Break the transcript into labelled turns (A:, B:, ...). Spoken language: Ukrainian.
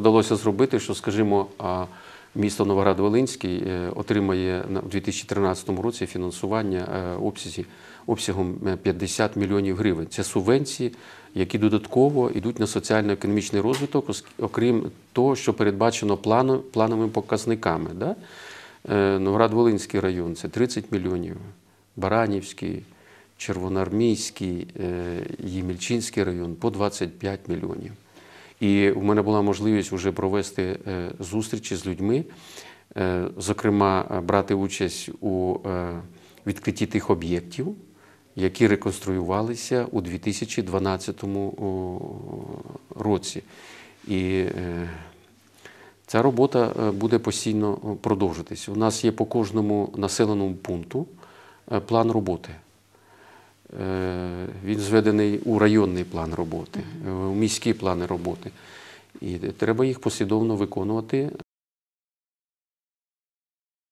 A: вдалося зробити, що, скажімо, місто Новоград-Волинський е, отримає у 2013 році фінансування е, обсязі, обсягом е, 50 мільйонів гривень. Це субвенції, які додатково йдуть на соціально-економічний розвиток, окрім того, що передбачено плановими показниками. Да? Е, Новоград-Волинський район це 30 мільйонів, Баранівський, Червоноармійський, е, Ємільчинський район по 25 мільйонів. І у мене була можливість вже провести е, зустрічі з людьми, е, зокрема, е, брати участь у відкритті тих об'єктів, які реконструювалися у 2012 році. І Ця робота буде постійно продовжитись. У нас є по кожному населеному пункту план роботи. Він зведений у районний план роботи, е, у міські плани роботи. І треба їх послідовно виконувати